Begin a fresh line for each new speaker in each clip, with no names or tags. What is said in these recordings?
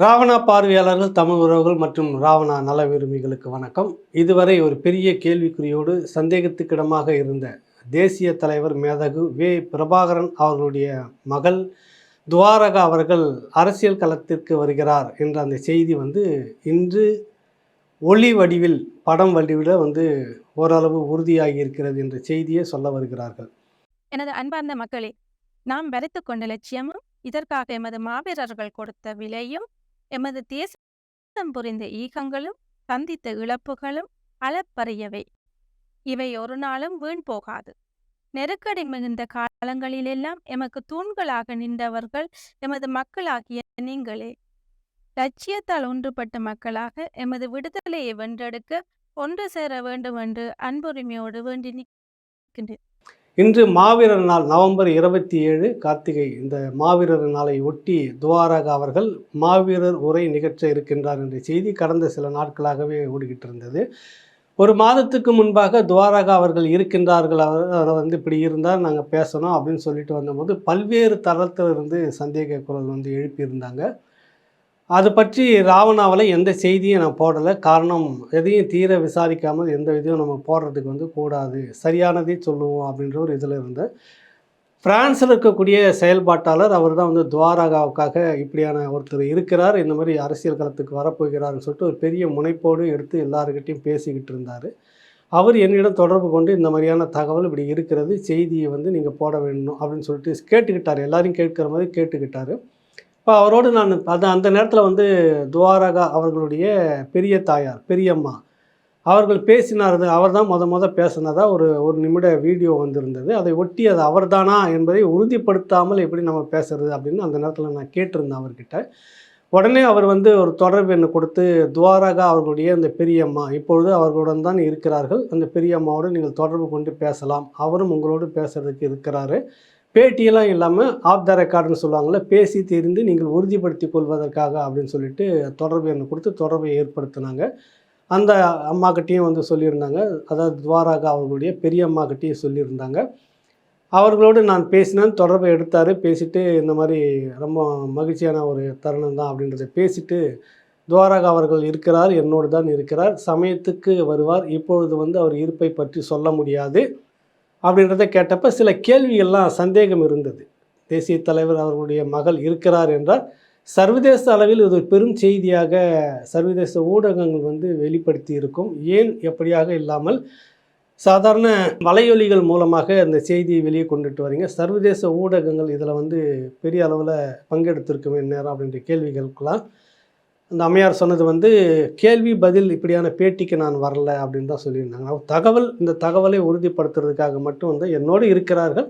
ராவணா பார்வையாளர்கள் தமிழ் உறவுகள் மற்றும் ராவணா நல விரும்பிகளுக்கு வணக்கம். இதுவரை ஒரு பெரிய கேள்விக்குறியோடு சந்தேகத்துக்கிடமாக இருந்த தேசிய தலைவர் மேதகு வே. பிரபாகரன் அவர்களுடைய மகள் துவாரகா அவர்கள் அரசியல் களத்திற்கு வருகிறார் என்ற அந்த செய்தி வந்து இன்று ஒளி வடிவில் படம் வடிவில் வந்து ஓரளவு உறுதியாகி இருக்கிறது என்ற செய்தியை சொல்ல வருகிறார்கள்.
எனது அன்பார்ந்த மக்களே நாம் வரைத்து கொண்ட லட்சியமும் இதற்காக எமது மாவீரர்கள் கொடுத்த விலையும் எமது தேசம் புரிந்த ஈகங்களும் சந்தித்த இழப்புகளும் அளப்பரியவை. இவை ஒரு நாளும் வீண் போகாது. நெருக்கடி மிகுந்த காலங்களிலெல்லாம் எமக்கு தூண்களாக நின்றவர்கள் எமது மக்களாகிய நீங்களே. லட்சியத்தால் ஒன்றுபட்ட மக்களாக எமது விடுதலையை வென்றெடுக்க ஒன்று சேர வேண்டும் என்று அன்புரிமையோடு வேண்டி நிற்கின்றேன்.
இன்று மாவீரர் நாள் நவம்பர் இருபத்தி ஏழு கார்த்திகை. இந்த மாவீரர் நாளை ஒட்டி துவாரகா அவர்கள் மாவீரர் உரை நிகழ்ச்ச இருக்கின்றார் என்ற செய்தி கடந்த சில நாட்களாகவே ஓடிக்கிட்டு இருந்தது ஒரு மாதத்துக்கு முன்பாக துவாரகா அவர்கள் இருக்கின்றார்கள். அவர் வந்து இப்படி இருந்தால் நாங்கள் பேசணும் அப்படின்னு சொல்லிட்டு வந்தபோது பல்வேறு தளத்திலிருந்து சந்தேக குரல் வந்து எழுப்பியிருந்தாங்க. அது பற்றி ராவணாவில் எந்த செய்தியும் நான் போடலை. காரணம் எதையும் தீர விசாரிக்காமல் எந்த இதையும் நம்ம போடுறதுக்கு வந்து கூடாது. சரியானதே சொல்லுவோம் அப்படின்ற ஒரு இதில் இருந்தேன் ஃப்ரான்ஸில் இருக்கக்கூடிய செயல்பாட்டாளர் அவர் தான் வந்து துவாரகாவுக்காக இப்படியான ஒருத்தர் இருக்கிறார். இந்த மாதிரி அரசியல் களத்துக்கு வரப்போகிறார்னு சொல்லிட்டு ஒரு பெரிய முனைப்போடு எடுத்து எல்லாருக்கிட்டையும் பேசிக்கிட்டு இருந்தார். அவர் என்னிடம் தொடர்பு கொண்டு இந்த மாதிரியான தகவல் இப்படி இருக்கிறது செய்தியை வந்து நீங்கள் போட வேணும் அப்படின்னு சொல்லிட்டு கேட்டுக்கிட்டார். எல்லாரையும் கேட்குற மாதிரி கேட்டுக்கிட்டார். இப்போ அவரோடு நான் அது அந்த நேரத்தில் வந்து துவாரகா அவர்களுடைய பெரிய தாயார் பெரியம்மா. அவர்கள் பேசினார் அவர் தான் முத முத பேசினதாக ஒரு ஒரு நிமிட வீடியோ வந்திருந்தது. அதை ஒட்டி அது அவர்தானா என்பதை உறுதிப்படுத்தாமல் எப்படி நம்ம பேசுறது அப்படின்னு அந்த நேரத்தில் நான் கேட்டிருந்தேன் அவர்கிட்ட. உடனே அவர் வந்து ஒரு தொடர்பு எண்ணை கொடுத்து துவாரகா அவர்களுடைய அந்த பெரியம்மா இப்பொழுது அவர்களுடன் தான் இருக்கிறார்கள். அந்த பெரியம்மாவோடு நீங்கள் தொடர்பு கொண்டு பேசலாம். அவரும் உங்களோடு பேசுறதுக்கு இருக்கிறாரு. பேட்டியெல்லாம் இல்லாமல் ஆஃப் த ரெக்கார்டுன்னு சொல்லுவாங்கள்ல பேசி தெரிந்து நீங்கள் உறுதிப்படுத்தி கொள்வதற்காக அப்படின்னு சொல்லிட்டு தொடர்பு எண்ணை கொடுத்து தொடர்பை ஏற்படுத்தினாங்க. அந்த அம்மாக்கிட்டேயும் வந்து சொல்லியிருந்தாங்க. அதாவது துவாராக அவர்களுடைய பெரிய அம்மாக்கிட்டேயும் சொல்லியிருந்தாங்க. அவர்களோடு நான் பேசினேன் தொடர்பை எடுத்தார். பேசிட்டு இந்த மாதிரி ரொம்ப மகிழ்ச்சியான ஒரு தருணம் தான் அப்படின்றத பேசிட்டு துவாராக அவர்கள் இருக்கிறார் என்னோடு தான் இருக்கிறார். சமயத்துக்கு வருவார். இப்பொழுது வந்து அவர் இருப்பை பற்றி சொல்ல முடியாது. அப்படின்றத கேட்டப்ப சில கேள்விகள்லாம் சந்தேகம் இருந்தது. தேசிய தலைவர் அவர்களுடைய மகள் இருக்கிறார் என்றால் சர்வதேச அளவில் இது ஒரு பெரும் செய்தியாக சர்வதேச ஊடகங்கள் வந்து வெளிப்படுத்தி இருக்கும். ஏன் எப்படியாக இல்லாமல் சாதாரண வலையொலிகள் மூலமாக அந்த செய்தியை வெளியே கொண்டுட்டு வரீங்க? சர்வதேச ஊடகங்கள் இதில் வந்து பெரிய அளவில் பங்கெடுத்திருக்குமே நேரம் அப்படின்ற கேள்விகளுக்கெல்லாம் அந்த அம்மையார் சொன்னது வந்து கேள்வி பதில் இப்படியான பேட்டிக்கு நான் வரல அப்படின்னு தான் சொல்லியிருந்தாங்க. தகவல் இந்த தகவலை உறுதிப்படுத்துறதுக்காக மட்டும் வந்து என்னோடு இருக்கிறார்கள்.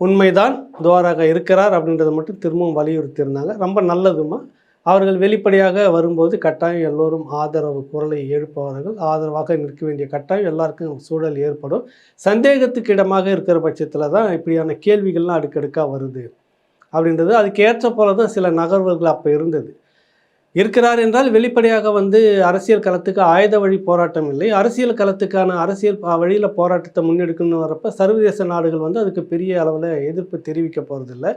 உண்மைதான் துவாராக இருக்கிறார் அப்படின்றத மட்டும் திரும்பவும் வலியுறுத்தியிருந்தாங்க. ரொம்ப நல்லதுமா? அவர்கள் வெளிப்படையாக வரும்போது கட்டாயம் எல்லோரும் ஆதரவு குரலை எழுப்பவர்கள். ஆதரவாக நிற்க வேண்டிய கட்டாயம் எல்லாருக்கும் சூழல் ஏற்படும். சந்தேகத்துக்கு இடமாக இருக்கிற பட்சத்தில் தான் இப்படியான கேள்விகள்லாம் அடுக்கடுக்காக வருது அப்படின்றது. அதுக்கு ஏற்ற போல தான் சில நகர்வுகள் அப்போ இருந்தது. இருக்கிறார் என்றால் வெளிப்படையாக வந்து அரசியல் களத்துக்கு ஆயுத வழி போராட்டம் இல்லை. அரசியல் களத்துக்கான அரசியல் வழியில் போராட்டத்தை முன்னெடுக்கணும்னு வரப்ப சர்வதேச நாடுகள் வந்து அதுக்கு பெரிய அளவில் எதிர்ப்பு தெரிவிக்க போகிறதில்ல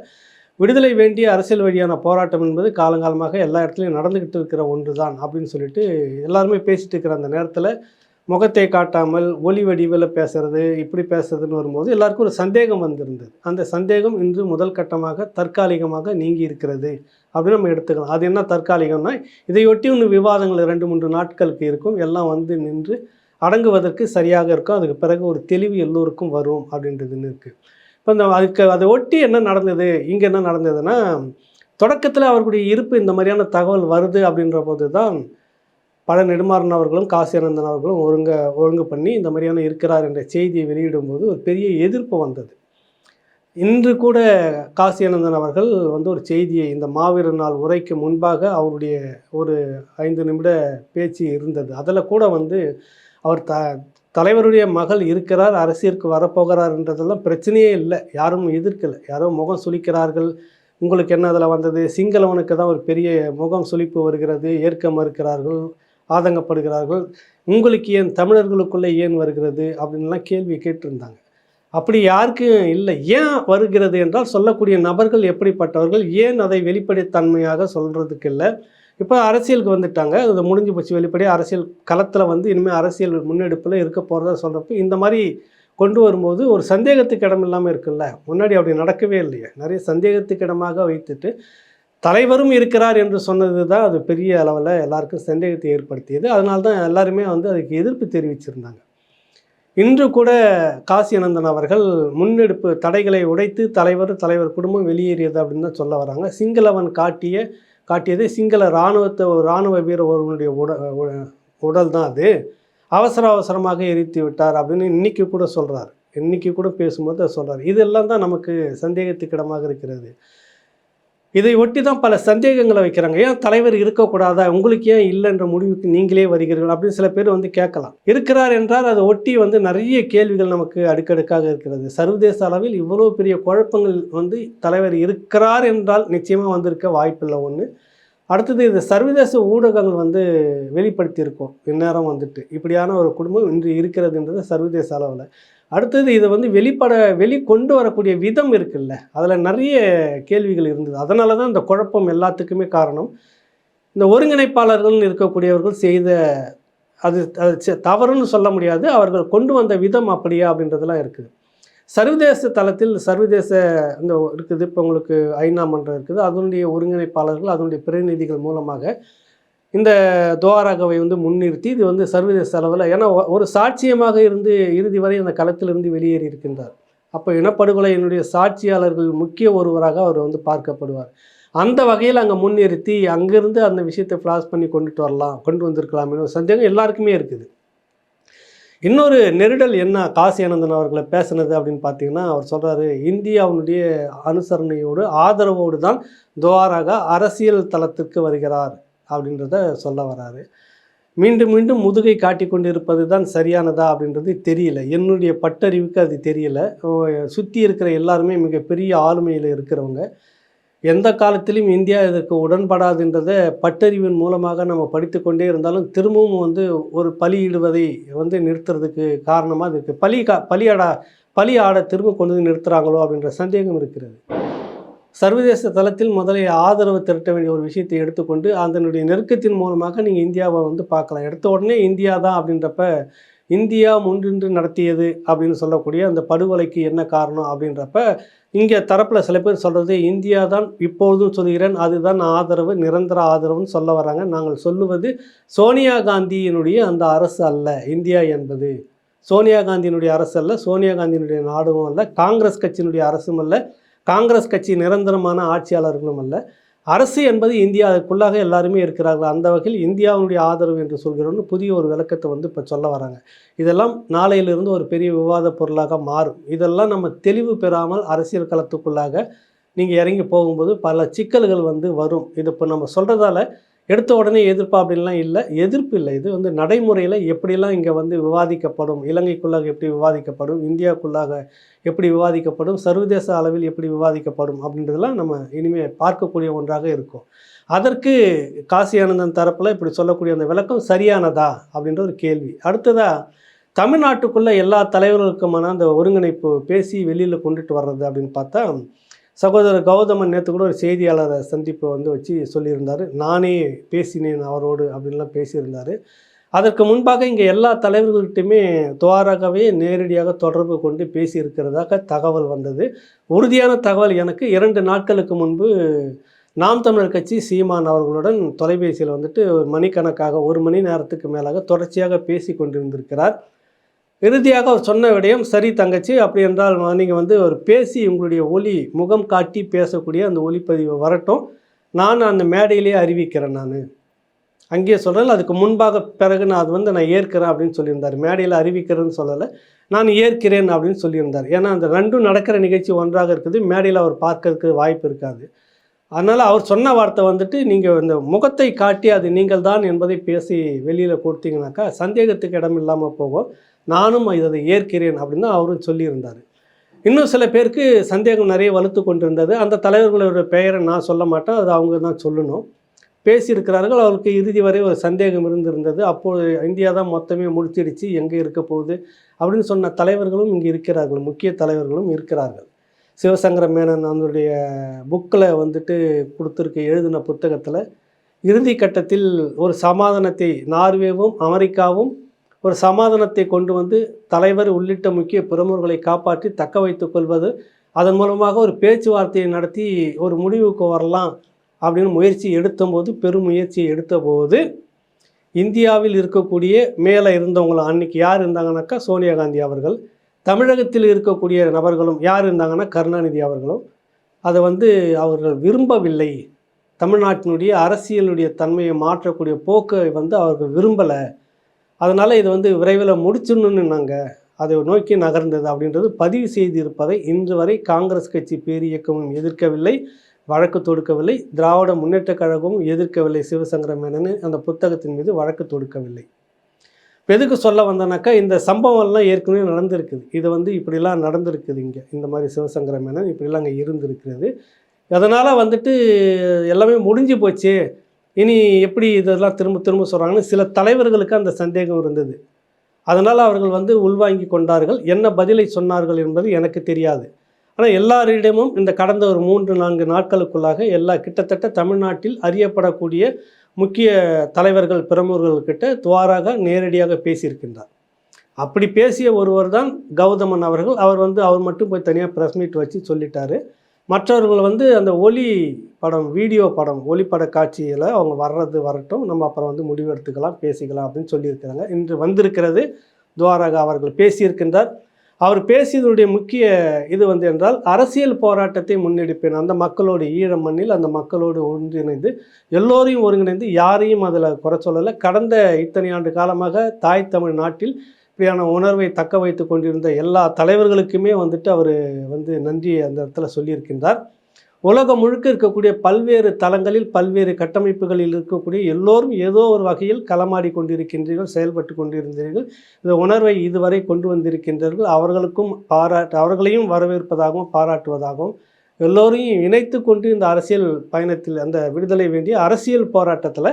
விடுதலை வேண்டிய அரசியல் வழியான போராட்டம் என்பது காலங்காலமாக எல்லா இடத்துலையும் நடந்துக்கிட்டு இருக்கிற ஒன்று தான் அப்படின்னு சொல்லிட்டு எல்லாருமே பேசிகிட்டு இருக்கிற அந்த நேரத்தில் முகத்தை காட்டாமல் ஒளி வடிவில் பேசுறது இப்படி பேசுறதுன்னு வரும்போது எல்லாருக்கும் ஒரு சந்தேகம் வந்திருந்தது. அந்த சந்தேகம் இன்று முதல் கட்டமாக தற்காலிகமாக நீங்கி இருக்கிறது அப்படின்னு நம்ம எடுத்துக்கலாம். அது என்ன தற்காலிகம்னா இதையொட்டி ஒன்று விவாதங்கள் ரெண்டு மூன்று நாட்களுக்கு இருக்கும். எல்லாம் வந்து நின்று அடங்குவதற்கு சரியாக இருக்கும் அதுக்கு பிறகு ஒரு தெளிவு எல்லோருக்கும் வரும் அப்படின்றதுன்னு இருக்குது இப்போ இந்த அதுக்கு அதை ஒட்டி என்ன நடந்தது இங்கே என்ன நடந்ததுன்னா தொடக்கத்தில் அவர்களுடைய இருப்பு இந்த மாதிரியான தகவல் வருது அப்படின்ற போது தான் பல நெடுமாறன் அவர்களும் காசியானந்தன் அவர்களும் ஒருங்க ஒழுங்கு பண்ணி இந்த மாதிரியான இருக்கிறார் என்ற செய்தியை வெளியிடும்போது ஒரு பெரிய எதிர்ப்பு வந்தது. இன்று கூட காசியானந்தன் அவர்கள் வந்து ஒரு செய்தியை இந்த மாவீரர் நாள் உரைக்கு முன்பாக அவருடைய ஒரு ஐந்து நிமிட பேச்சு இருந்தது. அதில் கூட வந்து அவர் த தலைவருடைய மகள் இருக்கிறார் அரசியலுக்கு வரப்போகிறார்ன்றதெல்லாம் பிரச்சனையே இல்லை. யாரும் எதிர்க்கலை. யாரோ முகம் சுளிக்கிறார்கள். உங்களுக்கு என்ன அதில் வந்தது? சிங்களவனுக்கு தான் ஒரு பெரிய முகம் சுளிப்பு வருகிறது ஏற்க மறுக்கிறார்கள். ஆதங்கப்படுகிறார்கள். உங்களுக்கு ஏன் தமிழர்களுக்குள்ளே ஏன் வருகிறது? அப்படின்லாம் கேள்வி கேட்டிருந்தாங்க. அப்படி யாருக்கும் இல்லை. ஏன் வருகிறது என்றால் சொல்லக்கூடிய நபர்கள் எப்படிப்பட்டவர்கள்? ஏன் அதை வெளிப்படைத்தன்மையாக சொல்கிறதுக்கு இல்லை? இப்போ அரசியலுக்கு வந்துட்டாங்க. அது முடிஞ்சு போச்சு. வெளிப்படையாக அரசியல் களத்தில் வந்து இனிமேல் அரசியல் முன்னெடுப்பில் இருக்க போகிறதா சொல்கிறப்ப இந்த மாதிரி கொண்டு வரும்போது ஒரு சந்தேகத்துக்கு இடம் இல்லாமல் இருக்குல்ல? முன்னாடி அப்படி நடக்கவே இல்லையே. நிறைய சந்தேகத்துக்கு இடமாக வைத்துட்டு தலைவரும் இருக்கிறார் என்று சொன்னது தான் அது பெரிய அளவில் எல்லாருக்கும் சந்தேகத்தை ஏற்படுத்தியது. அதனால தான் எல்லாருமே வந்து அதுக்கு எதிர்ப்பு தெரிவிச்சிருந்தாங்க. இன்று கூட காசி அனந்தன் அவர்கள் முன்னெடுப்பு தடைகளை உடைத்து தலைவர் தலைவர் குடும்பம் வெளியேறியது அப்படின்னு தான் சொல்ல வராங்க. சிங்களவன் காட்டிய காட்டியது சிங்கள இராணுவத்தை ஒரு இராணுவ வீரர் ஒருவனுடைய உட உ- உடல் தான் அது. அவசர அவசரமாக எரித்து விட்டார் அப்படின்னு இன்னைக்கு கூட சொல்கிறார் இன்னைக்கு கூட பேசும்போது அதை சொல்கிறார் இதெல்லாம் தான் நமக்கு சந்தேகத்துக்கிடமாக இருக்கிறது. இதை ஒட்டி தான் பல சந்தேகங்களை வைக்கிறாங்க. ஏன் தலைவர் இருக்கக்கூடாதா? உங்களுக்கு ஏன் இல்லைன்ற முடிவுக்கு நீங்களே வருகிறீர்கள்? அப்படின்னு சில பேர் வந்து கேட்கலாம். இருக்கிறார் என்றால் அதை ஒட்டி வந்து நிறைய கேள்விகள் நமக்கு அடுக்கடுக்காக இருக்கிறது. சர்வதேச அளவில் இவ்வளோ பெரிய குழப்பங்கள் வந்து தலைவர் இருக்கிறார் என்றால் நிச்சயமாக வந்திருக்க வாய்ப்பில்லை ஒன்று அடுத்தது இது சர்வதேச ஊடகங்கள் வந்து வெளிப்படுத்தியிருக்கோம். இந்நேரம் வந்துட்டு இப்படியான ஒரு குடும்பம் இன்று இருக்கிறதுன்றது சர்வதேச அளவில் அடுத்தது இதை வந்து வெளிப்பட வெளி கொண்டு வரக்கூடிய விதம் இருக்குல்ல அதில் நிறைய கேள்விகள் இருந்தது. அதனால தான் இந்த குழப்பம் எல்லாத்துக்குமே காரணம். இந்த ஒருங்கிணைப்பாளர்கள் இருக்கக்கூடியவர்கள் செய்த அது அது தவறுன்னு சொல்ல முடியாது. அவர்கள் கொண்டு வந்த விதம் அப்படியா அப்படின்றதெல்லாம் இருக்குது. சர்வதேச தளத்தில் சர்வதேச இந்த இருக்குது இப்போ உங்களுக்கு ஐநா மன்றம் இருக்குது. அதனுடைய ஒருங்கிணைப்பாளர்கள் அதனுடைய பிரதிநிதிகள் மூலமாக இந்த துவாரகாவை வந்து முன்னிறுத்தி இது வந்து சர்வதேச அளவில் ஏன்னா ஒரு சாட்சியமாக இருந்து இறுதி வரை அந்த களத்திலிருந்து வெளியேறி இருக்கின்றார். அப்போ இனப்படுகொலையினுடைய சாட்சியாளர்கள் முக்கிய ஒருவராக அவர் வந்து பார்க்கப்படுவார். அந்த வகையில் அங்கே முன்னிறுத்தி அங்கிருந்து அந்த விஷயத்தை ஃப்ளாஷ் பண்ணி கொண்டுட்டு வரலாம் கொண்டு வந்திருக்கலாம் ஒரு சந்தேகம் எல்லாருக்குமே இருக்குது. இன்னொரு நெருடல் என்ன காசி அனந்தன் அவர்களை பேசுனது அப்படின்னு பார்த்தீங்கன்னா அவர் சொல்கிறாரு இந்தியாவுடைய அனுசரணையோடு ஆதரவோடு தான் துவாராக அரசியல் தளத்திற்கு வருகிறார். அப்படின்றத சொல்ல வராரு. மீண்டும் மீண்டும் முதுகை காட்டி கொண்டு இருப்பது தான் சரியானதா அப்படின்றது தெரியல. என்னுடைய பட்டறிவுக்கு அது தெரியல. சுற்றி இருக்கிற எல்லாருமே மிகப்பெரிய ஆளுமையில் இருக்கிறவங்க. எந்த காலத்திலும் இந்தியா இதற்கு உடன்படாதுன்றதை பட்டறிவின் மூலமாக நம்ம படித்துக்கொண்டே இருந்தாலும் திரும்பவும் வந்து ஒரு பலியிடுவதை வந்து நிறுத்துறதுக்கு காரணமாக இருக்குது பலி கா பலியாடா பலி ஆட திரும்ப கொண்டு வந்து அப்படின்ற சந்தேகம் இருக்கிறது. சர்வதேச தளத்தில் முதலில் ஆதரவு திரட்ட வேண்டிய ஒரு விஷயத்தை எடுத்துக்கொண்டு அதனுடைய நெருக்கத்தின் மூலமாக நீங்கள் இந்தியாவை வந்து பார்க்கலாம். எடுத்த உடனே இந்தியா தான் அப்படின்றப்ப இந்தியா முன்னின்று நடத்தியது அப்படின்னு சொல்லக்கூடிய அந்த படுகொலைக்கு என்ன காரணம் அப்படின்றப்ப இங்கே தரப்பில் சில பேர் சொல்கிறது இந்தியா தான் இப்பொழுதும் சொல்கிறேன் அதுதான் ஆதரவு நிரந்தர ஆதரவுன்னு சொல்ல வராங்க. நாங்கள் சொல்லுவது சோனியா காந்தியினுடைய அந்த அரசு அல்ல இந்தியா என்பது. சோனியா காந்தியினுடைய அரசு அல்ல சோனியா காந்தியினுடைய நாடும் அல்ல காங்கிரஸ் கட்சியினுடைய அரசும் அல்ல காங்கிரஸ் கட்சி நிரந்தரமான ஆட்சியாளர்களும் அல்ல. அரசு என்பது இந்தியாவுக்குள்ளாக எல்லாருமே இருக்கிறார்கள். அந்த வகையில் இந்தியாவுடைய ஆதரவு என்று சொல்கிறோம்னு புதிய ஒரு விளக்கத்தை வந்து இப்போ சொல்ல வராங்க. இதெல்லாம் நாளையிலிருந்து ஒரு பெரிய விவாத பொருளாக மாறும். இதெல்லாம் நம்ம தெளிவு பெறாமல் அரசியல் களத்துக்குள்ளாக நீங்கள் இறங்கி போகும்போது பல சிக்கல்கள் வந்து வரும். இது இப்போ நம்ம சொல்கிறதால எடுத்த உடனே எதிர்ப்பா அப்படின்லாம் இல்லை. எதிர்ப்பு இல்லை. இது வந்து நடைமுறையில் எப்படிலாம் இங்கே வந்து விவாதிக்கப்படும்? இலங்கைக்குள்ளாக எப்படி விவாதிக்கப்படும்? இந்தியாவுக்குள்ளாக எப்படி விவாதிக்கப்படும்? சர்வதேச அளவில் எப்படி விவாதிக்கப்படும்? அப்படின்றதெல்லாம் நம்ம இனிமேல் பார்க்கக்கூடிய ஒன்றாக இருக்கும். அதற்கு காசி ஆனந்தன் தரப்பில் இப்படி சொல்லக்கூடிய அந்த விளக்கம் சரியானதா? அப்படின்ற ஒரு கேள்வி. அடுத்ததாக தமிழ்நாட்டுக்குள்ளே எல்லா தலைவர்களுக்குமான அந்த ஒருங்கிணைப்பு பேசி வெளியில் கொண்டுட்டு வர்றது அப்படின்னு பார்த்தா சகோதரர் கௌதமன் நேற்று கூட ஒரு செய்தியாளரை சந்திப்பை வந்து வச்சு சொல்லியிருந்தார். நானே பேசினேன் அவரோடு அப்படின்லாம் பேசியிருந்தார். அதற்கு முன்பாக இங்கே எல்லா தலைவர்கள்ட்டையுமே துவாராகவே நேரடியாக தொடர்பு கொண்டு பேசியிருக்கிறதாக தகவல் வந்தது. உறுதியான தகவல் எனக்கு. இரண்டு நாட்களுக்கு முன்பு நாம் தமிழர் கட்சி சீமான் அவர்களுடன் தொலைபேசியில் வந்துட்டு ஒரு மணிக்கணக்காக ஒரு மணி நேரத்துக்கு மேலாக தொடர்ச்சியாக பேசி கொண்டிருந்திருக்கிறார் இறுதியாக அவர் சொன்ன விடயம் சரி தங்கச்சி அப்படி என்றால் நீங்கள் வந்து ஒரு பேசி உங்களுடைய ஒலி முகம் காட்டி பேசக்கூடிய அந்த ஒலிப்பதிவு வரட்டும். நான் அந்த மேடையிலேயே அறிவிக்கிறேன் நான். அங்கேயே சொல்கிறேன் அதுக்கு முன்பாக பிறகு நான் அது வந்து நான் ஏற்கிறேன் அப்படின்னு சொல்லியிருந்தார். மேடையில் அறிவிக்கிறேன்னு சொல்லலை நான் ஏற்கிறேன் அப்படின்னு சொல்லியிருந்தார். ஏன்னா அந்த ரெண்டும் நடக்கிற நிகழ்ச்சி ஒன்றாக இருக்குது. மேடையில் அவர் பார்க்கறதுக்கு வாய்ப்பு இருக்காது. அதனால் அவர் சொன்ன வார்த்தை வந்துட்டு நீங்கள் இந்த முகத்தை காட்டி அது நீங்கள் தான் என்பதை பேசி வெளியில் கொடுத்தீங்கனாக்கா சந்தேகத்துக்கு இடம் இல்லாமல் போகும். நானும் இதை ஏற்கிறேன் அப்படின்னு அவரும் சொல்லியிருந்தார். இன்னும் சில பேருக்கு சந்தேகம் நிறைய வலுத்து கொண்டிருந்தது. அந்த தலைவர்களோட பெயரை நான் சொல்ல மாட்டேன். அது அவங்க தான் சொல்லணும். பேசியிருக்கிறார்கள். அவருக்கு இறுதி வரை ஒரு சந்தேகம் இருந்திருந்தது. அப்போது இந்தியா தான் மொத்தமே முடிச்சிடுச்சு எங்கே இருக்க போகுது அப்படின்னு சொன்ன தலைவர்களும் இங்கே இருக்கிறார்கள். முக்கிய தலைவர்களும் இருக்கிறார்கள். சிவசங்கர மேனன் அவனுடைய புக்கில் வந்துட்டு கொடுத்துருக்க எழுதின புத்தகத்தில் இறுதி கட்டத்தில் ஒரு சமாதானத்தை நார்வேவும் அமெரிக்காவும் ஒரு சமாதானத்தை கொண்டு வந்து தலைவர் உள்ளிட்ட முக்கிய பிரமுகர்களை காப்பாற்றி தக்க வைத்துக் கொள்வது அதன் மூலமாக ஒரு பேச்சுவார்த்தையை நடத்தி ஒரு முடிவுக்கு வரலாம் அப்படின்னு முயற்சி எடுத்தபோது பெரும் முயற்சியை எடுத்தபோது இந்தியாவில் இருக்கக்கூடிய மேலே இருந்தவங்கள அன்னைக்கு யார் இருந்தாங்கனாக்கா சோனியா காந்தி அவர்கள். தமிழகத்தில் இருக்கக்கூடிய நபர்களும் யார் இருந்தாங்கன்னா கருணாநிதி அவர்களும். அதை வந்து அவர்கள் விரும்பவில்லை. தமிழ்நாட்டினுடைய அரசியலுடைய தன்மையை மாற்றக்கூடிய போக்கை வந்து அவர்கள் விரும்பலை. அதனால் இது வந்து விரைவில் முடிச்சிடணும்னு நாங்கள் அதை நோக்கி நகர்ந்தது அப்படின்றது பதிவு செய்திருப்பதை இன்று வரை காங்கிரஸ் கட்சி பேரியக்கமும் எதிர்க்கவில்லை. வழக்கு தொடுக்கவில்லை. திராவிட முன்னேற்றக் கழகமும் எதிர்க்கவில்லை. சிவசங்கர மேனன் அந்த புத்தகத்தின் மீது வழக்கு தொடுக்கவில்லை. எதுக்கு சொல்ல வந்தேனாக்கா இந்த சம்பவம்லாம் ஏற்கனவே நடந்திருக்குது. இது வந்து இப்படிலாம் நடந்திருக்குது இங்கே. இந்த மாதிரி சிவசங்கர மேனன் இப்படிலாம் அங்கே இருந்திருக்கிறது. அதனால் வந்துட்டு எல்லாமே முடிஞ்சு போச்சு. இனி எப்படி இதெல்லாம் திரும்ப திரும்ப சொல்கிறாங்கன்னு சில தலைவர்களுக்கு அந்த சந்தேகம் இருந்தது. அதனால் அவர்கள் வந்து உள்வாங்கி கொண்டார்கள். என்ன பதிலை சொன்னார்கள் என்பது எனக்கு தெரியாது. ஆனால் எல்லாரிடமும் இந்த கடந்த ஒரு மூன்று நான்கு நாட்களுக்குள்ளாக எல்லா கிட்டத்தட்ட தமிழ்நாட்டில் அறியப்படக்கூடிய முக்கிய தலைவர்கள் பிரமுகர்கள்கிட்ட துவாராக நேரடியாக பேசியிருக்கின்றார். அப்படி பேசிய ஒருவர் தான் கௌதமன் அவர்கள். அவர் வந்து அவர் மட்டும் போய் தனியாக ப்ரெஸ் மீட் வச்சு சொல்லிட்டாரு. மற்றவர்கள் வந்து அந்த ஒலி படம் வீடியோ படம் ஒளிப்பட காட்சியில் அவங்க வர்றது வரட்டும் நம்ம அப்புறம் வந்து முடிவெடுத்துக்கலாம் பேசிக்கலாம் அப்படின்னு சொல்லியிருக்கிறாங்க. இன்று வந்திருக்கிறது துவாரகா அவர்கள் பேசியிருக்கின்றார். அவர் பேசியதனுடைய முக்கிய இது வந்து என்றால் அரசியல் போராட்டத்தை முன்னெடுப்பேன். அந்த மக்களோடு ஈழ மண்ணில் அந்த மக்களோடு ஒன்றிணைந்து எல்லோரையும் ஒருங்கிணைந்து யாரையும் அதில் குறை சொல்லலை. கடந்த இத்தனை ஆண்டு காலமாக தாய் தமிழ் நாட்டில் இப்படியான உணர்வை தக்க வைத்து கொண்டிருந்த எல்லா தலைவர்களுக்குமே வந்துட்டு அவர் வந்து நன்றி அந்த இடத்துல சொல்லியிருக்கின்றார். உலகம் முழுக்க இருக்கக்கூடிய பல்வேறு தளங்களில் பல்வேறு கட்டமைப்புகளில் இருக்கக்கூடிய எல்லோரும் ஏதோ ஒரு வகையில் களமாடி கொண்டிருக்கின்றீர்கள் செயல்பட்டு கொண்டிருந்தீர்கள். இந்த உணர்வை இதுவரை கொண்டு வந்திருக்கின்றார்கள் அவர்களுக்கும் பாராட்டு அவர்களையும் வரவேற்பதாகவும் பாராட்டுவதாகவும் எல்லோரையும் இணைத்து கொண்டு இந்த அரசியல் பயணத்தில் அந்த விடுதலை வேண்டிய அரசியல் போராட்டத்தில்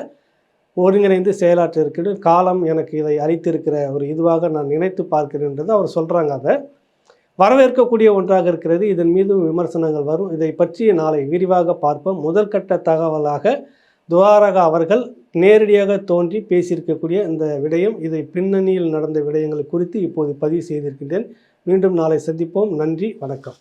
ஒருங்கிணைந்து செயலாற்ற இருக்கிற காலம் எனக்கு இதை அளித்திருக்கிற ஒரு இதுவாக நான் நினைத்து பார்க்கிறேன்றது அவர் சொல்கிறாங்க அதை. வரவேற்கக்கூடிய ஒன்றாக இருக்கிறது. இதன் மீதும் விமர்சனங்கள் வரும். இதை பற்றி நாளை விரிவாக பார்ப்போம். முதற்கட்ட தகவலாக துவாரகா அவர்கள் நேரடியாக தோன்றி பேசியிருக்கக்கூடிய இந்த விடயம் இதை பின்னணியில் நடந்த விடயங்கள் குறித்து இப்போது பதிவு செய்திருக்கின்றேன். மீண்டும் நாளை சந்திப்போம். நன்றி வணக்கம்.